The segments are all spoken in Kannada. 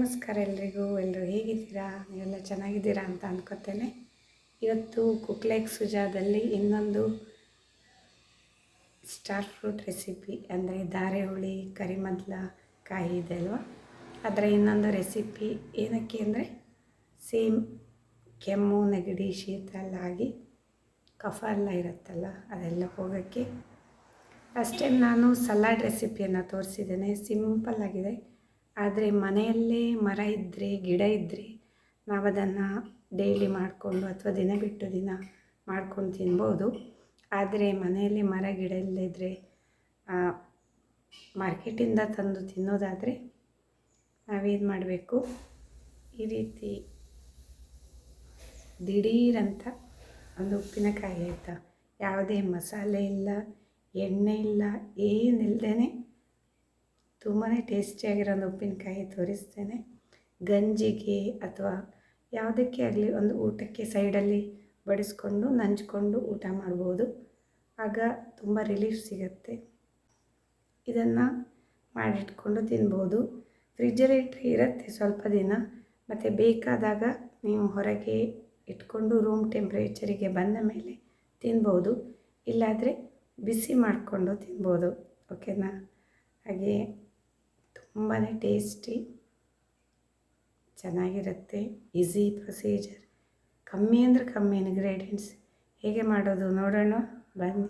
ನಮಸ್ಕಾರ ಎಲ್ರಿಗೂ ಎಲ್ಲರೂ ಹೇಗಿದ್ದೀರಾ? ನೀವೆಲ್ಲ ಚೆನ್ನಾಗಿದ್ದೀರಾ ಅಂತ ಅನ್ಕೋತೇನೆ. ಇವತ್ತು ಕುಕ್ಲೇಕ್ ಸುಜಾದಲ್ಲಿ ಇನ್ನೊಂದು ಸ್ಟಾರ್ ಫ್ರೂಟ್ ರೆಸಿಪಿ, ಅಂದರೆ ಧಾರೆ ಹುಳಿ ಕರಿಮದ್ಲ, ಕಾಯಿ ಇದೆ ಅಲ್ವಾ? ಅದರ ಇನ್ನೊಂದು ರೆಸಿಪಿ ಏನಕ್ಕೆ ಅಂದರೆ, ಸೇಮ್ ಕೆಮ್ಮು, ನೆಗಡಿ ಶೀತ ಎಲ್ಲ ಆಗಿ ಕಫ ಎಲ್ಲ ಇರುತ್ತಲ್ಲ, ಅದೆಲ್ಲ ಹೋಗೋಕ್ಕೆ. ಫಸ್ಟ್ ಟೈಮ್ ನಾನು ಸಲಾಡ್ ರೆಸಿಪಿಯನ್ನು ತೋರಿಸಿದ್ದೇನೆ. ಸಿಂಪಲ್ ಆಗಿದೆ. ಆದರೆ ಮನೆಯಲ್ಲೇ ಮರ ಇದ್ದರೆ ಗಿಡ ಇದ್ದರೆ ನಾವು ಅದನ್ನು ಡೈಲಿ ಮಾಡಿಕೊಂಡು ಅಥವಾ ದಿನ ಬಿಟ್ಟು ದಿನ ಮಾಡ್ಕೊಂಡು ತಿನ್ಬೋದು. ಆದರೆ ಮನೆಯಲ್ಲಿ ಮರ, ಗಿಡ ಇಲ್ಲದಿದ್ದರೆ ಮಾರ್ಕೆಟಿಂದ ತಂದು ತಿನ್ನೋದಾದರೆ ನಾವೇನು ಮಾಡಬೇಕು? ಈ ರೀತಿ ದಿಢೀರಂತ ಒಂದು ಉಪ್ಪಿನಕಾಯಿ ಆಯಿತಾ? ಯಾವುದೇ ಮಸಾಲೆ ಇಲ್ಲ, ಎಣ್ಣೆ ಇಲ್ಲ ಏನಿಲ್ಲದೇ ತುಂಬಾ ಟೇಸ್ಟಿಯಾಗಿರೋ ಒಂದು ಉಪ್ಪಿನಕಾಯಿ ತೋರಿಸ್ತೇನೆ. ಗಂಜಿಗೆ ಅಥವಾ ಯಾವುದಕ್ಕೆ ಆಗಲಿ ಒಂದು ಊಟಕ್ಕೆ ಸೈಡಲ್ಲಿ ಬಡಿಸ್ಕೊಂಡು ನಂಚಿಕೊಂಡು ಊಟ ಮಾಡ್ಬೋದು. ಆಗ ತುಂಬ ರಿಲೀಫ್ ಸಿಗುತ್ತೆ. ಇದನ್ನು ಮಾಡಿಟ್ಕೊಂಡು ತಿನ್ಬೋದು. ಫ್ರಿಜ್ಜಲ್ಲಿ ಇರುತ್ತೆ ಸ್ವಲ್ಪ ದಿನ, ಮತ್ತು ಬೇಕಾದಾಗ ನೀವು ಹೊರಗೆ ಇಟ್ಕೊಂಡು ರೂಮ್ ಟೆಂಪ್ರೇಚರಿಗೆ ಬಂದ ಮೇಲೆ ತಿನ್ಬೋದು. ಇಲ್ಲಾದರೆ ಬಿಸಿ ಮಾಡಿಕೊಂಡು ತಿನ್ಬೋದು. ಓಕೆನಾ ಹಾಗೆ ತುಂಬಾ ಟೇಸ್ಟಿ, ಚೆನ್ನಾಗಿರುತ್ತೆ ಈಸಿ ಪ್ರೊಸೀಜರ್ ಕಮ್ಮಿ ಅಂದರೆ ಕಮ್ಮಿ ಇನ್ಗ್ರೀಡಿಯೆಂಟ್ಸ್ ಹೇಗೆ ಮಾಡೋದು ನೋಡೋಣ, ಬನ್ನಿ.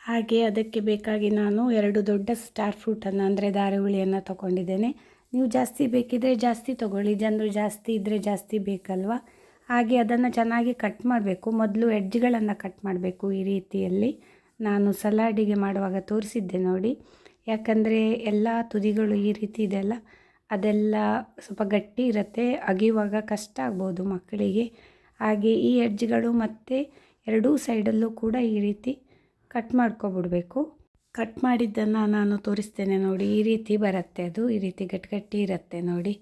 ಹಾಗೆ ಅದಕ್ಕೆ ಬೇಕಾಗಿ ನಾನು ಎರಡು ದೊಡ್ಡ ಸ್ಟಾರ್ ಫ್ರೂಟನ್ನು ಅಂದರೆ ದಾರಿಹುಳಿಯನ್ನು ತೊಗೊಂಡಿದ್ದೇನೆ. ನೀವು ಜಾಸ್ತಿ ಬೇಕಿದ್ದರೆ ಜಾಸ್ತಿ ತೊಗೊಳ್ಳಿ ಜನರು ಜಾಸ್ತಿ ಇದ್ದರೆ ಜಾಸ್ತಿ ಬೇಕಲ್ವ? ಹಾಗೆ ಅದನ್ನು ಚೆನ್ನಾಗಿ ಕಟ್ ಮಾಡಬೇಕು. ಮೊದಲು ಎಡ್ಜ್ಗಳನ್ನು ಕಟ್ ಮಾಡಬೇಕು ಈ ರೀತಿಯಲ್ಲಿ. ನಾನು ಸಲಾಡಿಗೆ ಮಾಡುವಾಗ ತೋರಿಸಿದ್ದೆ ನೋಡಿ. ಯಾಕಂದರೆ ಎಲ್ಲ ತುದಿಗಳು ಈ ರೀತಿ ಇದೆ ಅಲ್ಲ? ಅದೆಲ್ಲ ಸ್ವಲ್ಪ ಗಟ್ಟಿ ಇರುತ್ತೆ, ಅಗಿಯುವಾಗ ಕಷ್ಟ ಆಗ್ಬೋದು ಮಕ್ಕಳಿಗೆ. ಹಾಗೆ ಈ ಎಡ್ಜ್ಗಳು ಮತ್ತು ಎರಡೂ ಸೈಡಲ್ಲೂ ಕೂಡ ಈ ರೀತಿ ಕಟ್ ಮಾಡ್ಕೊಬಿಡ್ಬೇಕು. ಕಟ್ ಮಾಡಿದ್ದನ್ನು ನಾನು ತೋರಿಸ್ತೇನೆ ನೋಡಿ. ಈ ರೀತಿ ಬರುತ್ತೆ ಅದು, ಈ ರೀತಿ ಗಟ್ಟಿ ಗಟ್ಟಿ ಇರುತ್ತೆ ನೋಡಿ.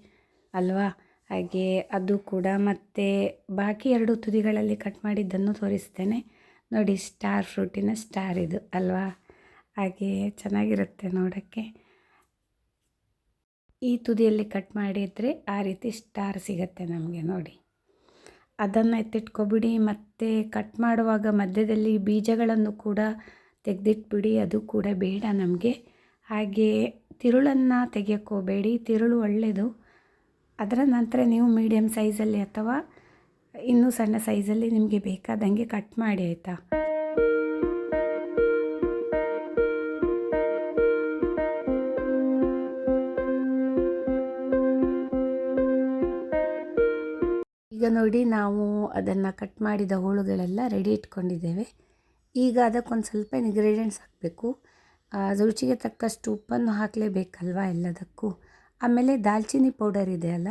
ಅಲ್ವಾ? ಹಾಗೆ ಅದು ಕೂಡ ಮತ್ತು ಬಾಕಿ ಎರಡು ತುದಿಗಳಲ್ಲಿ ಕಟ್ ಮಾಡಿದ್ದನ್ನು ತೋರಿಸ್ತೇನೆ. ನೋಡಿ ಸ್ಟಾರ್ ಫ್ರೂಟಿನ ಸ್ಟಾರ್ ಇದು. ಅಲ್ವಾ? ಹಾಗೆ ಚೆನ್ನಾಗಿರುತ್ತೆ ನೋಡೋಕ್ಕೆ. ಈ ತುದಿಯಲ್ಲಿ ಕಟ್ ಮಾಡಿದರೆ ಆ ರೀತಿ ಸ್ಟಾರ್ ಸಿಗುತ್ತೆ ನಮಗೆ ನೋಡಿ. ಅದನ್ನು ಎತ್ತಿಟ್ಕೊಬಿಡಿ, ಮತ್ತು ಕಟ್ ಮಾಡುವಾಗ ಮಧ್ಯದಲ್ಲಿ ಬೀಜಗಳನ್ನು ಕೂಡ ತೆಗೆದಿಟ್ಬಿಡಿ, ಅದು ಕೂಡ ಬೇಡ ನಮಗೆ. ಹಾಗೆ ತಿರುಳನ್ನು ತೆಗೆಯೋಕ್ಕೋಬೇಡಿ ತಿರುಳು ಒಳ್ಳೆಯದು ಅದರ ನಂತರ ನೀವು ಮೀಡಿಯಮ್ ಸೈಜಲ್ಲಿ ಅಥವಾ ಇನ್ನೂ ಸಣ್ಣ ಸೈಜಲ್ಲಿ ನಿಮಗೆ ಬೇಕಾದಂಗೆ ಕಟ್ ಮಾಡಿ, ಆಯಿತಾ? ನೋಡಿ ನಾವು ಅದನ್ನು ಕಟ್ ಮಾಡಿದ ಹೋಳುಗಳೆಲ್ಲ ರೆಡಿ ಇಟ್ಕೊಂಡಿದ್ದೇವೆ. ಈಗ ಅದಕ್ಕೊಂದು ಸ್ವಲ್ಪ ಇಂಗ್ರೀಡಿಯೆಂಟ್ಸ್ ಹಾಕಬೇಕು. ರುಚಿಗೆ ತಕ್ಕಷ್ಟು ಉಪ್ಪನ್ನು ಹಾಕಲೇಬೇಕಲ್ವ ಎಲ್ಲದಕ್ಕೂ? ಆಮೇಲೆ ದಾಲ್ಚಿನ್ನಿ ಪೌಡರ್ ಇದೆಯಲ್ಲ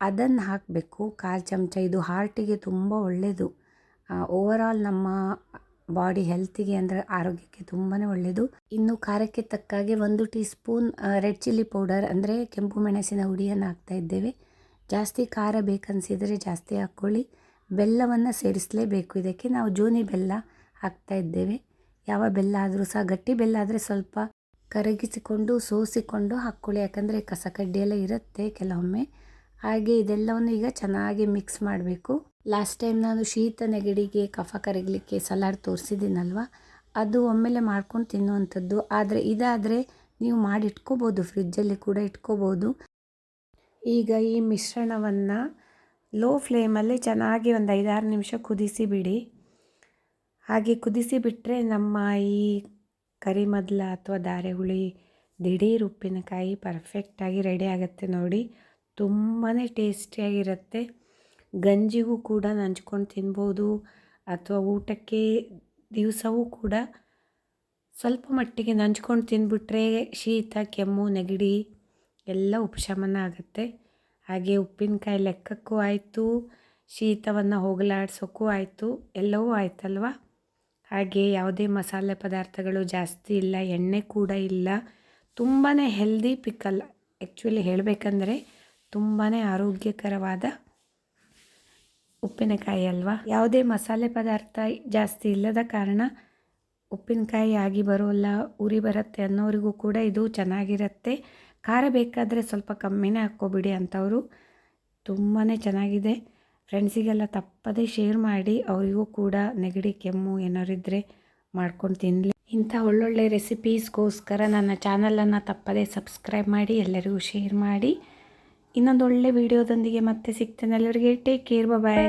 ಅದನ್ನು ಹಾಕಬೇಕು. ಕಾಲು ಚಮಚ, ಇದು ಹಾರ್ಟಿಗೆ ತುಂಬ ಒಳ್ಳೆಯದು ಓವರಾಲ್ ನಮ್ಮ ಬಾಡಿ ಹೆಲ್ತಿಗೆ ಅಂದರೆ ಆರೋಗ್ಯಕ್ಕೆ ತುಂಬಾ ಒಳ್ಳೆಯದು ಇನ್ನು ಖಾರಕ್ಕೆ ತಕ್ಕಾಗೆ ಒಂದು teaspoon red chilli powder ಅಂದರೆ ಕೆಂಪು ಮೆಣಸಿನ ಹುಡಿಯನ್ನು ಹಾಕ್ತಾ ಇದ್ದೇವೆ. ಜಾಸ್ತಿ ಖಾರ ಬೇಕನ್ಸಿದರೆ ಜಾಸ್ತಿ ಹಾಕ್ಕೊಳ್ಳಿ. ಬೆಲ್ಲವನ್ನು ಸೇರಿಸಲೇಬೇಕು. ಇದಕ್ಕೆ ನಾವು ಜೋನಿ ಬೆಲ್ಲ ಹಾಕ್ತಾ ಇದ್ದೇವೆ. ಯಾವ ಬೆಲ್ಲ ಆದರೂ ಸಹ, ಗಟ್ಟಿ ಬೆಲ್ಲ ಆದರೆ ಸ್ವಲ್ಪ ಕರಗಿಸಿಕೊಂಡು, ಸೋಸಿಕೊಂಡು ಹಾಕ್ಕೊಳ್ಳಿ. ಯಾಕಂದರೆ ಕಸ ಕಡ್ಡಿಯೆಲ್ಲ ಇರುತ್ತೆ ಕೆಲವೊಮ್ಮೆ. ಹಾಗೆ ಇದೆಲ್ಲವನ್ನು ಈಗ ಚೆನ್ನಾಗಿ ಮಿಕ್ಸ್ ಮಾಡಬೇಕು. ಲಾಸ್ಟ್ ಟೈಮ್ ನಾನು ಶೀತ ನೆಗಡಿಗೆ ಕಫ ಕರಗಲಿಕ್ಕೆ ಸಲಾಡ್ ತೋರಿಸಿದ್ದೀನಲ್ವ? ಅದು ಒಮ್ಮೆಲೆ ಮಾಡ್ಕೊಂಡು ತಿನ್ನುವಂಥದ್ದು. ಆದರೆ ಇದಾದರೆ ನೀವು ಮಾಡಿ ಇಟ್ಕೋಬೋದು ಫ್ರಿಜ್ಜಲ್ಲಿ ಕೂಡ ಇಟ್ಕೋಬೋದು. ಈಗ ಈ ಮಿಶ್ರಣವನ್ನು ಲೋ ಫ್ಲೇಮಲ್ಲಿ ಚೆನ್ನಾಗಿ ಒಂದು ಐದಾರು ನಿಮಿಷ ಕುದಿಸಿ ಬಿಡಿ ಹಾಗೆ ಕುದಿಸಿ ಬಿಟ್ಟರೆ ನಮ್ಮ ಈ ಕರಿಮದ್ಲ ಅಥವಾ ಧಾರೆ ಹುಳಿ ದಿಢೀರ್ ಉಪ್ಪಿನಕಾಯಿ ಪರ್ಫೆಕ್ಟಾಗಿ ರೆಡಿ ಆಗುತ್ತೆ ನೋಡಿ. ತುಂಬಾ ಟೇಸ್ಟಿಯಾಗಿರುತ್ತೆ ಗಂಜಿಗೂ ಕೂಡ ನಂಚ್ಕೊಂಡು ತಿನ್ಬೋದು ಅಥವಾ ಊಟಕ್ಕೆ ದಿವಸವೂ ಕೂಡ ಸ್ವಲ್ಪ ಮಟ್ಟಿಗೆ ನಂಚ್ಕೊಂಡು ತಿಂದ್ಬಿಟ್ರೆ ಶೀತ, ಕೆಮ್ಮು, ನೆಗಡಿ ಎಲ್ಲ ಉಪಶಮನ ಆಗುತ್ತೆ. ಹಾಗೆ ಉಪ್ಪಿನಕಾಯಿ ಲೆಕ್ಕಕ್ಕೂ ಆಯಿತು, ಶೀತವನ್ನು ಹೋಗಲಾಡ್ಸೋಕ್ಕೂ ಆಯಿತು, ಎಲ್ಲವೂ ಆಯ್ತಲ್ವ? ಹಾಗೆ ಯಾವುದೇ ಮಸಾಲೆ ಪದಾರ್ಥಗಳು ಜಾಸ್ತಿ ಇಲ್ಲ, ಎಣ್ಣೆ ಕೂಡ ಇಲ್ಲ. ತುಂಬಾ ಹೆಲ್ದಿ ಪಿಕಲ್ ಆ್ಯಕ್ಚುಲಿ ಹೇಳಬೇಕಂದ್ರೆ ತುಂಬಾ ಆರೋಗ್ಯಕರವಾದ ಉಪ್ಪಿನಕಾಯಿ ಅಲ್ವಾ? ಯಾವುದೇ ಮಸಾಲೆ ಪದಾರ್ಥ ಜಾಸ್ತಿ ಇಲ್ಲದ ಕಾರಣ ಉಪ್ಪಿನಕಾಯಿ ಆಗಿ ಬರೋಲ್ಲ, ಉರಿ ಬರುತ್ತೆ ಅನ್ನೋರಿಗೂ ಕೂಡ ಇದು ಚೆನ್ನಾಗಿರುತ್ತೆ. ಖಾರ ಬೇಕಾದರೆ ಸ್ವಲ್ಪ ಕಮ್ಮಿನೇ ಹಾಕ್ಕೋಬಿಡಿ ಅಂತವರು. ತುಂಬಾ ಚೆನ್ನಾಗಿದೆ. ಫ್ರೆಂಡ್ಸಿಗೆಲ್ಲ ತಪ್ಪದೇ ಶೇರ್ ಮಾಡಿ, ಅವರಿಗೂ ಕೂಡ ನೆಗಡಿ, ಕೆಮ್ಮು ಏನಾದ್ರು ಇದ್ದರೆ ಮಾಡ್ಕೊಂಡು ತಿನ್ನಲಿ ಇಂಥ ಒಳ್ಳೊಳ್ಳೆ ರೆಸಿಪೀಸ್ಗೋಸ್ಕರ ನನ್ನ ಚಾನಲನ್ನು ತಪ್ಪದೇ ಸಬ್ಸ್ಕ್ರೈಬ್ ಮಾಡಿ, ಎಲ್ಲರಿಗೂ ಶೇರ್ ಮಾಡಿ. ಇನ್ನೊಂದು ಒಳ್ಳೆ ವಿಡಿಯೋದೊಂದಿಗೆ ಮತ್ತೆ ಸಿಗ್ತೇನೆ. ಎಲ್ಲರಿಗೆ ಟೇಕ್ ಕೇರ್. ಬಾಯ್